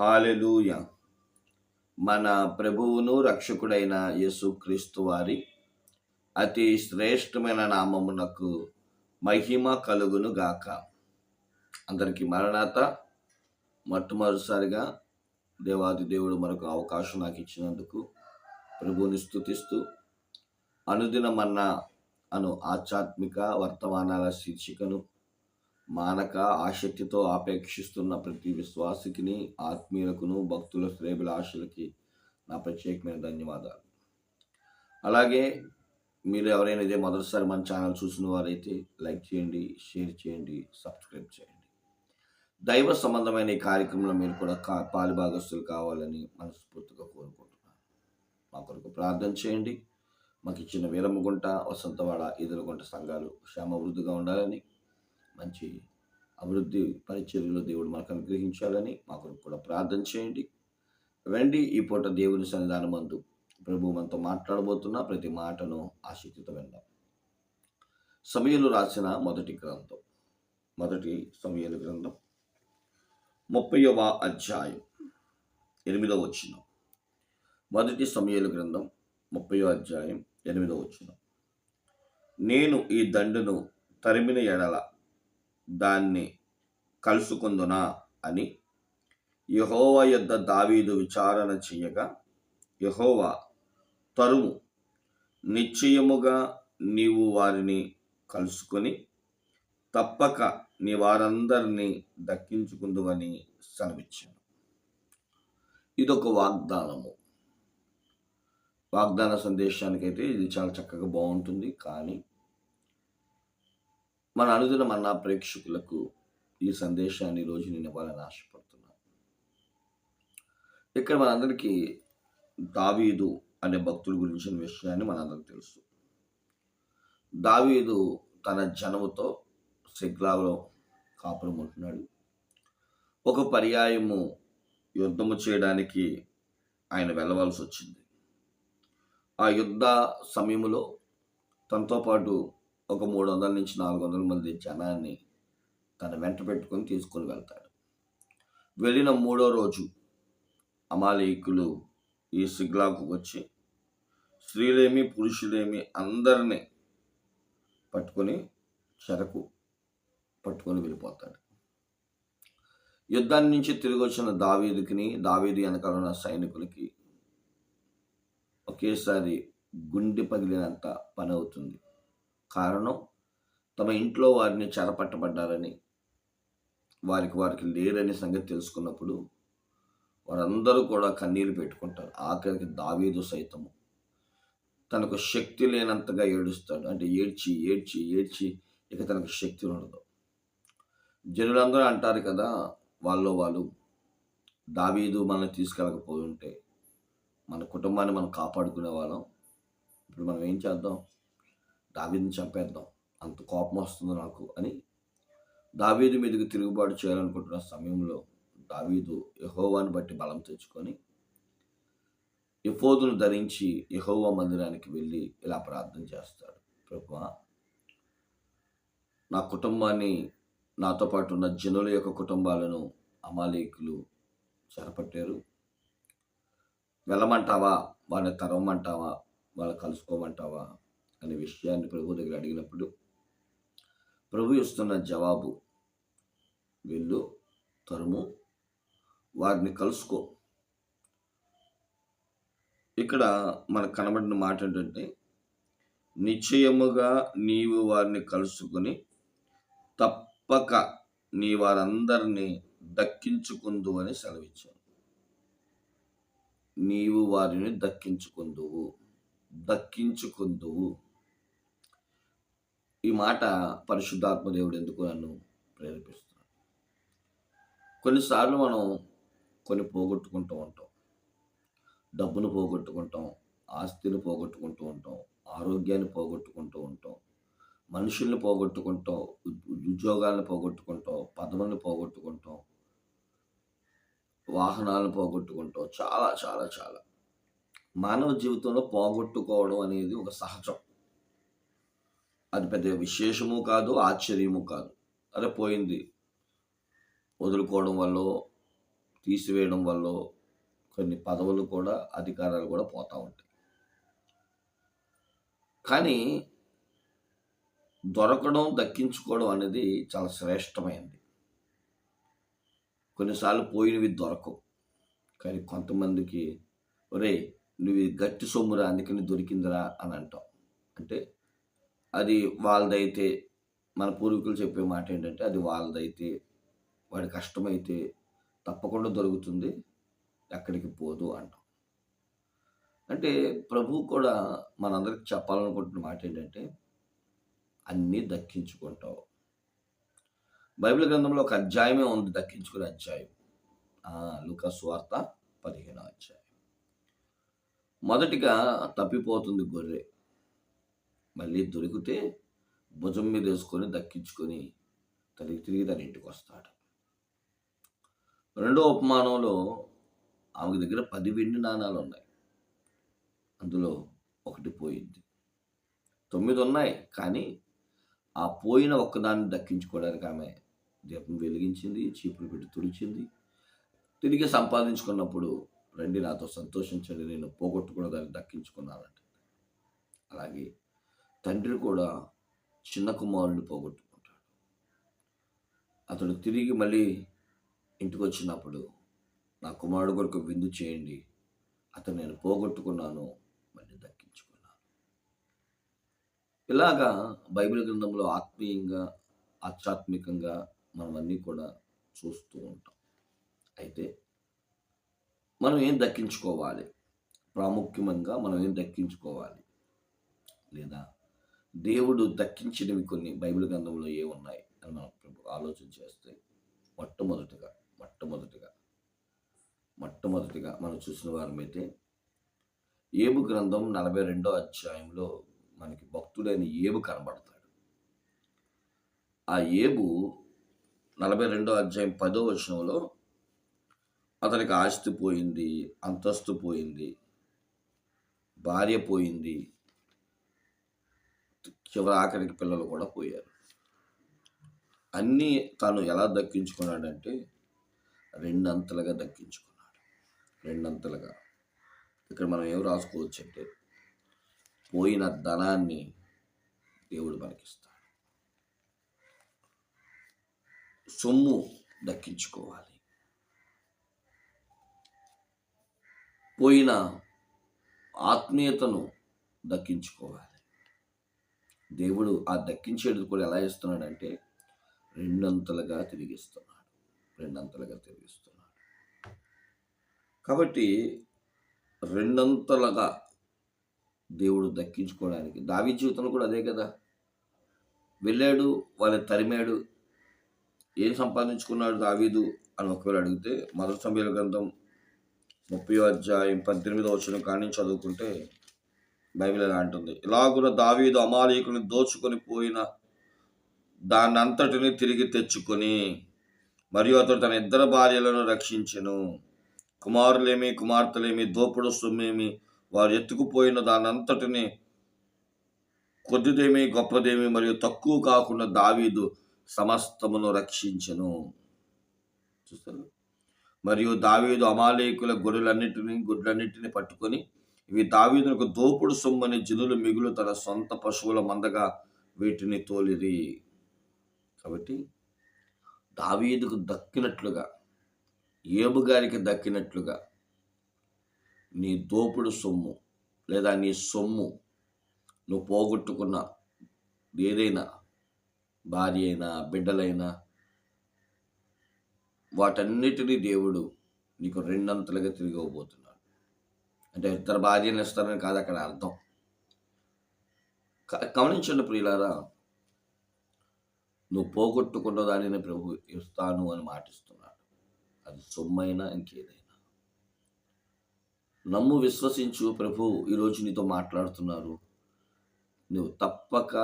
Hallelujah. మన ప్రభువును రక్షకుడైన యేసుక్రీస్తు వారి అతి శ్రేష్టమైన నామమునకు మహిమ కలుగును గాక. అందరికీ మరణాత. మొట్టమొదటిసారిగా దేవాది దేవుడు మనకు అవకాశం నాకు ఇచ్చినందుకు ప్రభువుని స్థుతిస్తూ అనుదినమన్న అను ఆధ్యాత్మిక వర్తమానాల శీర్షికను మానక ఆసక్తితో ఆపేక్షిస్తున్న ప్రతి విశ్వాసికిని ఆత్మీయులకును భక్తుల శ్రేభిలాషులకి నా ప్రత్యేకమైన ధన్యవాదాలు. అలాగే మీరు ఎవరైనా ఇదే మొదటిసారి మన ఛానల్ చూసిన వారైతే లైక్ చేయండి షేర్ చేయండి సబ్స్క్రైబ్ చేయండి. దైవ సంబంధమైన ఈ కార్యక్రమంలో మీరు కూడా కా పాలిభాగస్తులు కావాలని మనస్ఫూర్తిగా కోరుకుంటున్నాను. మా కొరకు ప్రార్థన చేయండి. మాకు ఇచ్చిన వీరమ్మగుంట వసంతవాడ ఎదురుగుంట సంఘాలు క్షేమవృద్ధిగా ఉండాలని మంచి అభివృద్ధి పరిచర్యలో దేవుడు మనకు అనుగ్రహించాలని మా కొరకు కూడా ప్రార్థన చేయండి. వెండి ఈ పూట దేవుని సన్నిధానం అందు ప్రభు మనతో మాట్లాడబోతున్న ప్రతి మాటను ఆసక్తితో విందాం. సమయలు రాసిన మొదటి గ్రంథం మొదటి సమయలు గ్రంథం ముప్పైవ అధ్యాయం ఎనిమిదవ వచ్చిన మొదటి సమయలు గ్రంథం ముప్పయో అధ్యాయం ఎనిమిదవ వచ్చిన నేను ఈ దండును తరిమిన ఎడల దాన్ని కలుసుకుందునా అని యహోవా యొద్ద దావీదు విచారణ చేయగా యహోవ తరుము నిశ్చయముగా నీవు వారిని కలుసుకొని తప్పక నీ వారందరినీ దక్కించుకుందువని సెలవిచ్చాను. ఇదొక వాగ్దానము. వాగ్దాన సందేశానికైతే ఇది చాలా చక్కగా బాగుంటుంది. కానీ మన అనుదిన మన ప్రేక్షకులకు ఈ సందేశాన్ని రోజు నేను ఇవ్వాలని ఆశపడుతున్నాను ఇక్కడ మనందరికీ దావీదు అనే భక్తుడి గురించిన విషయాన్ని మనందరికి తెలుసు. దావీదు తన జనముతో సిగ్లాలో కాపురం ఉంటున్నాడు. ఒక పర్యాయము యుద్ధము చేయడానికి ఆయన వెళ్ళవలసి వచ్చింది. ఆ యుద్ధ సమయంలో తనతో పాటు ఒక మూడు వందల నుంచి నాలుగు వందల మంది జనాన్ని తన వెంట పెట్టుకొని తీసుకొని వెళ్తాడు. వెళ్ళిన మూడో రోజు అమాలయకులు ఈ సిగ్లాకు వచ్చి స్త్రీలేమి పురుషులేమి అందరినీ పట్టుకొని చెరకు పట్టుకొని వెళ్ళిపోతాడు. యుద్ధాన్ని నుంచి తిరిగి వచ్చిన దావీదుకిని దావీదు వెనకాల ఉన్న సైనికులకి ఒకేసారి గుండె పగిలినంత పని అవుతుంది. కారణం తమ ఇంట్లో వారిని చెరపట్టబడ్డారని వారికి వారికి లేరని సంగతి తెలుసుకున్నప్పుడు వారందరూ కూడా కన్నీరు పెట్టుకుంటారు. ఆఖరికి దావీదు సైతము తనకు శక్తి లేనంతగా ఏడుస్తాడు. అంటే ఏడ్చి ఏడ్చి ఏడ్చి ఇక తనకు శక్తి ఉండదు. జనులందరూ అంటారు కదా వాళ్ళు వాళ్ళు దావీదు మనల్ని తీసుకెళ్ళకపోయి ఉంటే మన కుటుంబాన్ని మనం కాపాడుకునే వాళ్ళం. ఇప్పుడు మనం ఏం చేద్దాం? దావీదిని చంపేద్దాం. అంత కోపం వస్తుంది నాకు అని దావీదు మీదకి తిరుగుబాటు చేయాలనుకుంటున్న సమయంలో దావీదు యహోవాని బట్టి బలం తెచ్చుకొని ఎఫోదును ధరించి యహోవా మందిరానికి వెళ్ళి ఇలా ప్రార్థన చేస్తాడు. ప్రభు నా కుటుంబాన్ని నాతో పాటు ఉన్న జనుల యొక్క కుటుంబాలను అమాలేకులు చెరపట్టారు. వెళ్ళమంటావా? వాళ్ళని తరవమంటావా? వాళ్ళు కలుసుకోమంటావా? అనే విషయాన్ని ప్రభు దగ్గర అడిగినప్పుడు ప్రభు ఇస్తున్న జవాబు వెళ్ళు తరుము వారిని కలుసుకో. ఇక్కడ మనకు కనబడిన మాట ఏంటంటే నిశ్చయముగా నీవు వారిని కలుసుకొని తప్పక నీ వారందరినీ దక్కించుకుందు అని సెలవిచ్చాను నీవు వారిని దక్కించుకుందువు దక్కించుకుందువు. ఈ మాట పరిశుద్ధాత్మదేవుడు ఎందుకు నన్ను ప్రేరేపిస్తున్నాడు? కొన్నిసార్లు మనం కొన్ని పోగొట్టుకుంటూ ఉంటాం. డబ్బును పోగొట్టుకుంటాం ఆస్తిని పోగొట్టుకుంటూ ఉంటాం ఆరోగ్యాన్ని పోగొట్టుకుంటూ ఉంటాం మనుషుల్ని పోగొట్టుకుంటాం ఉద్యోగాలను పోగొట్టుకుంటాం పదవుల్ని పోగొట్టుకుంటాం వాహనాలను పోగొట్టుకుంటాం చాలా చాలా చాలా. మానవ జీవితంలో పోగొట్టుకోవడం అనేది ఒక సహజం. అది పెద్ద విశేషము కాదు ఆశ్చర్యము కాదు. అరే పోయింది. వదులుకోవడం వల్ల తీసివేయడం వల్ల కొన్ని పదవులు కూడా అధికారాలు కూడా పోతూ ఉంటాయి. కానీ దొరకడం దక్కించుకోవడం అనేది చాలా శ్రేష్టమైనది కొన్నిసార్లు పోయినవి దొరకవు. కానీ కొంతమందికి ఒరే నువ్వు గట్టి సొమ్మురా అందుకని దొరికిందిరా అని అంటాం. అంటే అది వాళ్ళదైతే మన పూర్వీకులు చెప్పే మాట ఏంటంటే అది వాళ్ళదైతే వాడి కష్టమైతే తప్పకుండా దొరుకుతుంది ఎక్కడికి పోదు అంటాం. అంటే ప్రభు కూడా మనందరికి చెప్పాలనుకుంటున్న మాట ఏంటంటే అన్నీ దక్కించుకుంటావు. బైబిల్ గ్రంథంలో ఒక అధ్యాయమే ఉంది దక్కించుకునే అధ్యాయం. లుక స్వార్త పదిహేనో అధ్యాయం. మొదటిగా తప్పిపోతుంది గొర్రె. మళ్ళీ దొరికితే భుజం మీద వేసుకొని దక్కించుకొని తనకి తిరిగి తన ఇంటికి వస్తాడు. రెండో ఉపమానంలో ఆమె దగ్గర పది వెండి నాణాలు ఉన్నాయి. అందులో ఒకటి పోయింది. తొమ్మిది ఉన్నాయి కానీ ఆ పోయిన ఒక్కదాన్ని దక్కించుకోవడానికి ఆమె దీపం వెలిగించింది చీపులు పెట్టి తుడిచింది. తిరిగి సంపాదించుకున్నప్పుడు రండి నాతో సంతోషించండి నేను పోగొట్టుకున్న దాన్ని దక్కించుకున్నానంటే అలాగే తండ్రి కూడా చిన్న కుమారుడిని పోగొట్టుకుంటాడు. అతడు తిరిగి మళ్ళీ ఇంటికి వచ్చినప్పుడు నా కుమారుడు కొరకు విందు చేయండి అతను నేను పోగొట్టుకున్నాను మళ్ళీ దక్కించుకున్నాను. ఇలాగా బైబిల్ గ్రంథంలో ఆత్మీయంగా ఆధ్యాత్మికంగా మనం అన్నీ కూడా చూస్తూ ఉంటాం. అయితే మనం ఏం దక్కించుకోవాలి? ప్రాముఖ్యంగా మనం ఏం దక్కించుకోవాలి? లేదా దేవుడు దక్కించినవి కొన్ని బైబిల్ గ్రంథంలో ఏ ఉన్నాయి అని మనం ఆలోచన చేస్తే మొట్టమొదటిగా మొట్టమొదటిగా మొట్టమొదటిగా మనం చూసిన వారమైతే ఏబు గ్రంథం నలభై రెండో అధ్యాయంలో మనకి భక్తుడైన ఏబు కనబడతాడు. ఆ ఏబు నలభై రెండో అధ్యాయం పదో వచనంలో అతనికి ఆస్తి పోయింది అంతస్తు పోయింది భార్య పోయింది చివరి ఆఖరికి పిల్లలు కూడా పోయారు. అన్నీ తను ఎలా దక్కించుకున్నాడంటే రెండంతలుగా దక్కించుకున్నాడు. రెండంతలుగా. ఇక్కడ మనం ఏం రాసుకోవచ్చు అంటే పోయిన ధనాన్ని దేవుడు మనకిస్తాడు. సొమ్ము దక్కించుకోవాలి. పోయిన ఆత్మీయతను దక్కించుకోవాలి. దేవుడు ఆ దక్కించేది కూడా ఎలా ఇస్తున్నాడంటే రెండంతలుగా తిరిగిస్తున్నాడు. రెండంతలుగా తిరిగిస్తున్నాడు. కాబట్టి రెండంతలుగా దేవుడు దక్కించుకోవడానికి దావి జీవితంలో కూడా అదే కదా. వెళ్ళాడు వాళ్ళ తరిమాడు. ఏం సంపాదించుకున్నాడు దావీదు అని ఒకవేళ అడిగితే మొదటి సమయాల గ్రంథం ముప్పై అధ్యాయం పద్దెనిమిదో వచ్చిన కానీ చదువుకుంటే బైబిల్ ఎలా అంటుంది? ఇలాగున దావీదు అమాలీకుని దోచుకొని పోయిన దాన్నంతటిని తిరిగి తెచ్చుకొని మరియు అతడు తన ఇద్దరు భార్యలను రక్షించెను. కుమారులేమి కుమార్తెలేమి దోపుడు సొమ్మేమి వారు ఎత్తుకుపోయిన దానంతటిని కొద్దిదేమి గొప్పదేమి మరియు తక్కువ కాకుండా దావీదు సమస్తమును రక్షించెను. చూస్తారు? మరియు దావీదు అమాలేకుల గొర్రెలన్నిటిని గుడ్లన్నిటిని పట్టుకొని ఇవి దావీదునకు దోపుడు సొమ్మని జనులు మిగులు తన సొంత పశువుల మందగా వీటిని తోలిరి. కాబట్టి దావీదుకు దక్కినట్లుగా ఏబు గారికి దక్కినట్లుగా నీ దోపుడు సొమ్ము లేదా నీ సొమ్ము నువ్వు పోగొట్టుకున్న ఏదైనా భార్య అయినా బిడ్డలైనా వాటన్నిటినీ దేవుడు నీకు రెండంతలుగా తిరిగి ఇవ్వబోతున్నాడు. అంటే ఇద్దరు భార్యను ఇస్తారని కాదు అక్కడ అర్థం. గమనించండి ప్రియులారా నువ్వు పోగొట్టుకున్న దానిని ప్రభు ఇస్తాను అని మాటిస్తున్నాడు. అది సొమ్మైనా ఇంకేదైనా. నమ్ము విశ్వసించు ప్రభు ఈరోజు నీతో మాట్లాడుతున్నారు నువ్వు తప్పక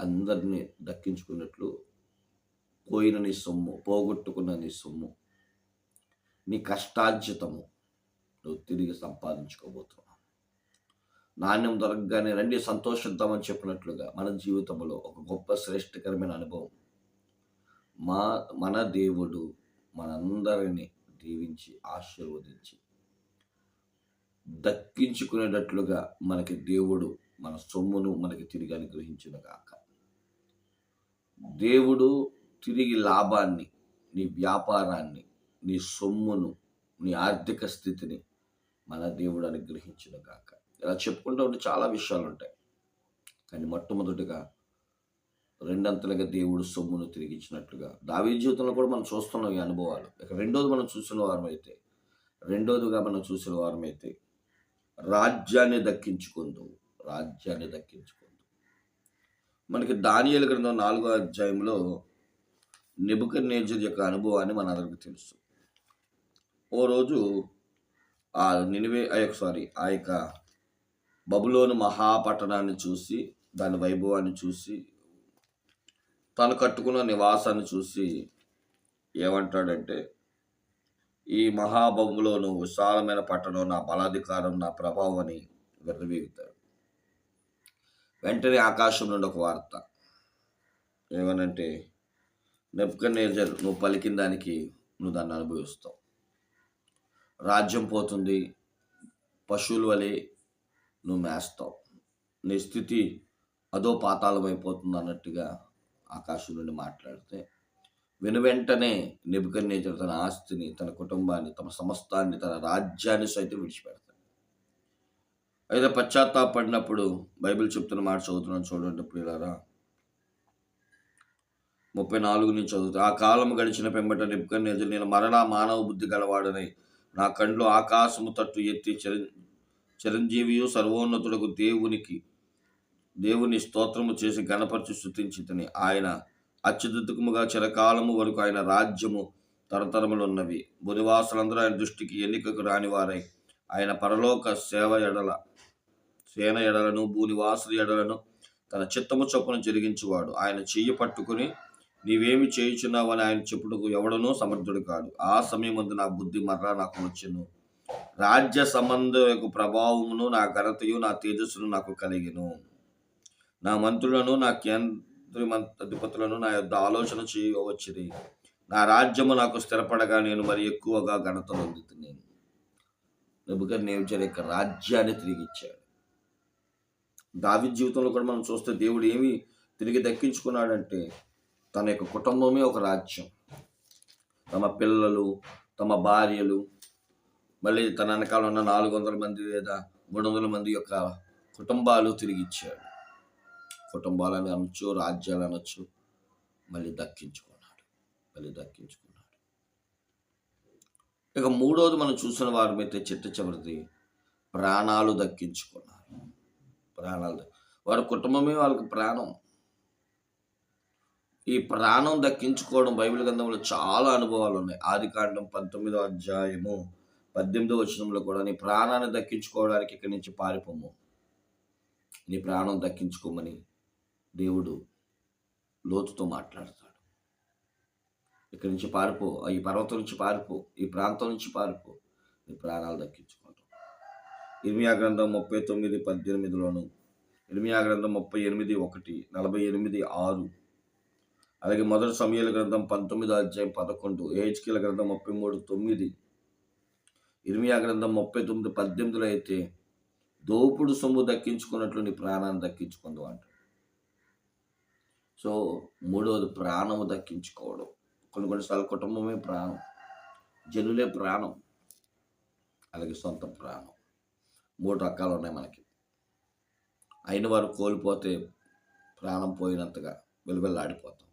అందరినీ దక్కించుకున్నట్లు పోయిన నీ సొమ్ము పోగొట్టుకున్న నీ సొమ్ము నీ కష్టార్జితము నువ్వు తిరిగి సంపాదించుకోబోతున్నావు నాణ్యం దొరకగానే రండి సంతోషిద్దామని చెప్పినట్లుగా మన జీవితంలో ఒక గొప్ప శ్రేష్టకరమైన అనుభవం. మా మన దేవుడు మనందరినీ దీవించి ఆశీర్వదించి దక్కించుకునేటట్లుగా మనకి దేవుడు మన సొమ్మును మనకి తిరిగి అనుగ్రహించిన కాక దేవుడు తిరిగి లాభాన్ని నీ వ్యాపారాన్ని నీ సొమ్మును నీ ఆర్థిక స్థితిని మన దేవుడు అనుగ్రహించిన గాక. ఇలా చెప్పుకుంటూ ఉంటే చాలా విషయాలు ఉంటాయి కానీ మొట్టమొదటిగా రెండంతలుగా దేవుడు సొమ్మును తిరిగిచ్చినట్లుగా దావీ జీవితంలో కూడా మనం చూస్తున్నాం ఈ అనుభవాలు. ఇక రెండోది మనం చూసిన వారం అయితే రెండోదిగా మనం చూసిన వారం అయితే రాజ్యాన్ని దక్కించుకుందు రాజ్యాన్ని దక్కించుకుందు. మనకి దానియలు గ్రంథం నాలుగో అధ్యాయంలో నిబుక నేజర్ యొక్క అనుభవాన్ని మనందరికీ తెలుసు. ఓ రోజు ఆ నినివే ఆ యొక్క సారీ ఆ యొక్క బబులోను మహాపట్టణాన్ని చూసి దాని వైభవాన్ని చూసి తను కట్టుకున్న నివాసాన్ని చూసి ఏమంటాడంటే ఈ మహాబబులోను విశాలమైన పట్టణం నా బలాధికారం నా ప్రభావం అని విర్రవీగుతాడు. వెంటనే ఆకాశం నుండి ఒక వార్త. ఏమనంటే నెప్పుకనేజర్ నువ్వు పలికిన దానికి నువ్వు దాన్ని అనుభవిస్తావు. రాజ్యం పోతుంది. పశువుల వలె నువ్వు మేస్తావు. నీ స్థితి అదో పాతాళం అయిపోతుంది అన్నట్టుగా ఆకాశం నుండి మాట్లాడితే వెను వెంటనే నెబుకన్నేజర్ తన ఆస్తిని తన కుటుంబాన్ని తమ సమస్తాన్ని తన రాజ్యాన్ని సైతం విడిచిపెడతాడు. అయితే పశ్చాత్తాపడినప్పుడు బైబిల్ చెప్తున్న మాట చదువుతున్నాను చూడండి ప్రియులారా. ముప్పై నాలుగు నుంచి చదువుతా ఆ కాలం గడిచిన పెంబట నెబుకన్నేజర్ నేను మరణ మానవ బుద్ధి గలవాడని నా కండ్లు ఆకాశము తట్టు ఎత్తి చిరం చిరంజీవియు సర్వోన్నతులకు దేవునికి దేవుని స్తోత్రము చేసి గణపరిచి స్థుతించితని ఆయన అత్యధికముగా చిరకాలము వరకు ఆయన రాజ్యము తరతరములున్నవి. బునివాసులందరూ ఆయన దృష్టికి ఎన్నికకు రానివారై ఆయన పరలోక సేవ ఎడల సేన ఎడలను భూనివాసుల ఎడలను తన చిత్తము చొప్పున జరిగించువాడు. ఆయన చెయ్యి పట్టుకుని నీవేమి చేయుచున్నావని ఆయన చెప్పుటకు ఎవడనూ సమర్థుడు కాడు. ఆ సమయమందు నా బుద్ధి మర్రా నాకు వచ్చును. రాజ్య సంబంధ యొక్క ప్రభావమును నా ఘనతయు నా తేజస్సును నాకు కలిగిను. నా మంత్రులను నా కేంద్ర అధిపతులను నా యొక్క ఆలోచన చేయవచ్చిది నా రాజ్యము నాకు స్థిరపడగా నేను మరి ఎక్కువగా ఘనత పొందుతున్నాను. నెబుకర్ నేను యొక్క రాజ్యాన్ని తిరిగి ఇచ్చాడు దావి జీవితంలో కూడా మనం చూస్తే దేవుడు ఏమి తిరిగి దక్కించుకున్నాడంటే తన యొక్క కుటుంబమే ఒక రాజ్యం. తమ పిల్లలు తమ భార్యలు మళ్ళీ తన వెనకాల ఉన్న నాలుగు వందల మంది లేదా మూడు వందల మంది యొక్క కుటుంబాలు తిరిగి ఇచ్చాడు. కుటుంబాలను అనొచ్చు రాజ్యాలు అనొచ్చు మళ్ళీ దక్కించుకున్నాడు. మళ్ళీ దక్కించుకున్నాడు. ఇక మూడోది మనం చూసిన వారమైతే చిట్ట చివరిది ప్రాణాలు దక్కించుకున్నారు. ప్రాణాలు వారి కుటుంబమే వాళ్ళకి ప్రాణం. ఈ ప్రాణం దక్కించుకోవడం బైబిల్ గ్రంథంలో చాలా అనుభవాలు ఉన్నాయి. ఆది కాండం పంతొమ్మిదో అధ్యాయము పద్దెనిమిదో వచనంలో కూడా నీ ప్రాణాన్ని దక్కించుకోవడానికి ఇక్కడి నుంచి పారిపోము. నీ ప్రాణం దక్కించుకోమని దేవుడు లోతుతో మాట్లాడతాడు. ఇక్కడి నుంచి పారిపో ఈ పర్వతం నుంచి పారిపో ఈ ప్రాంతం నుంచి పారిపో నీ ప్రాణాలు దక్కించుకుంటాం ఇర్మియా గ్రంథం ముప్పై తొమ్మిది పద్దెనిమిదిలోను ఇర్మియా గ్రంథం ముప్పై ఎనిమిది ఒకటి నలభై ఎనిమిది ఆరు అలాగే మొదటి సమయాల గ్రంథం పంతొమ్మిదో అధ్యాయం పదకొండు ఏహెచ్కేల గ్రంథం ముప్పై మూడు తొమ్మిది ఇర్మియా గ్రంథం ముప్పై తొమ్మిది పద్దెనిమిదిలో అయితే దోపుడు సొమ్ము దక్కించుకున్నట్లు నీ ప్రాణాన్ని దక్కించుకుందు అంట సో మూడవది ప్రాణము దక్కించుకోవడం. కొన్ని కొన్నిసార్లు కుటుంబమే ప్రాణం జనులే ప్రాణం అలాగే సొంత ప్రాణం. మూడు రకాలు ఉన్నాయి మనకి. అయిన వారు కోల్పోతే ప్రాణం పోయినంతగా వెలువెల్లాడిపోతాం.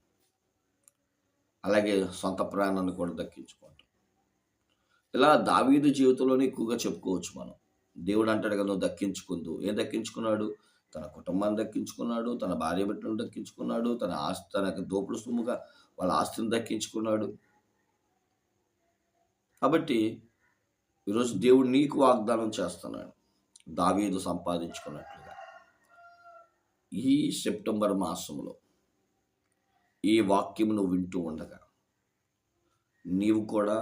అలాగే సొంత ప్రాణాన్ని కూడా దక్కించుకుంటాం ఇలా దావీదు జీవితంలోనే ఎక్కువగా చెప్పుకోవచ్చు మనం. దేవుడు అంటాడు కదా నువ్వు దక్కించుకుందు. ఏం దక్కించుకున్నాడు? తన కుటుంబాన్ని దక్కించుకున్నాడు తన భార్య బిడ్డలను దక్కించుకున్నాడు తన ఆస్తి తనకు దోపుడు సొమ్ముగా వాళ్ళ ఆస్తిని దక్కించుకున్నాడు. కాబట్టి ఈరోజు దేవుడు నీకు వాగ్దానం చేస్తున్నాడు. దావీదు సంపాదించుకున్నట్లుగా. ఈ సెప్టెంబర్ మాసంలో ఈ వాక్యం నువ్వు వింటూ ఉండగా నీవు కూడా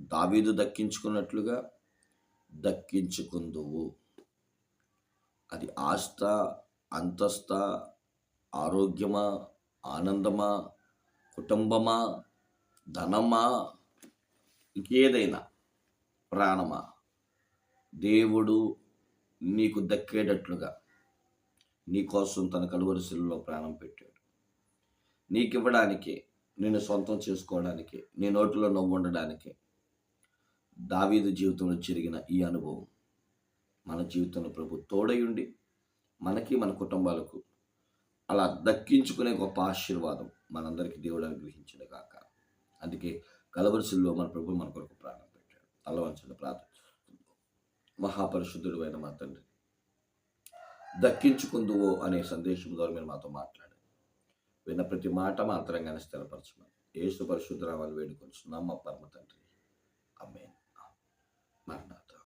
దావీదు దక్కించుకున్నట్లుగా దక్కించుకుందువు. అది ఆస్త అంతస్త ఆరోగ్యమా ఆనందమా కుటుంబమా ధనమా ఇంకేదైనా ప్రాణమా దేవుడు నీకు దక్కేటట్లుగా నీకోసం తన కలువరిశిల్లో ప్రాణం పెట్టాడు. నీకు ఇవ్వడానికి నేను సొంతం చేసుకోవడానికి నీ నోటిలో నవ్వు ఉండడానికి దావీదు జీవితంలో జరిగిన ఈ అనుభవం. మన జీవితంలో ప్రభు తోడయుండి మనకి మన కుటుంబాలకు అలా దక్కించుకునే గొప్ప ఆశీర్వాదం మనందరికీ దేవుడు అనుగ్రహించిన కాక అందుకే కలవరిశిల్లో మన ప్రభు మన కొరకు ప్రాణం పెట్టాడు. తలవంచండి ప్రార్థన మహాపరిశుద్ధుడు అయిన మా తండ్రి దక్కించుకుందువో అనే సందేశం ద్వారా మీరు మాతో మాట్లాడారు. విన్న ప్రతి మాట మా అంతరంగానే స్థిరపరచమని ఏసు పరిశుద్ధరావాలు వేడుకొంచున్నాం మా పరమ తండ్రి. అమ్మే మరణాలు.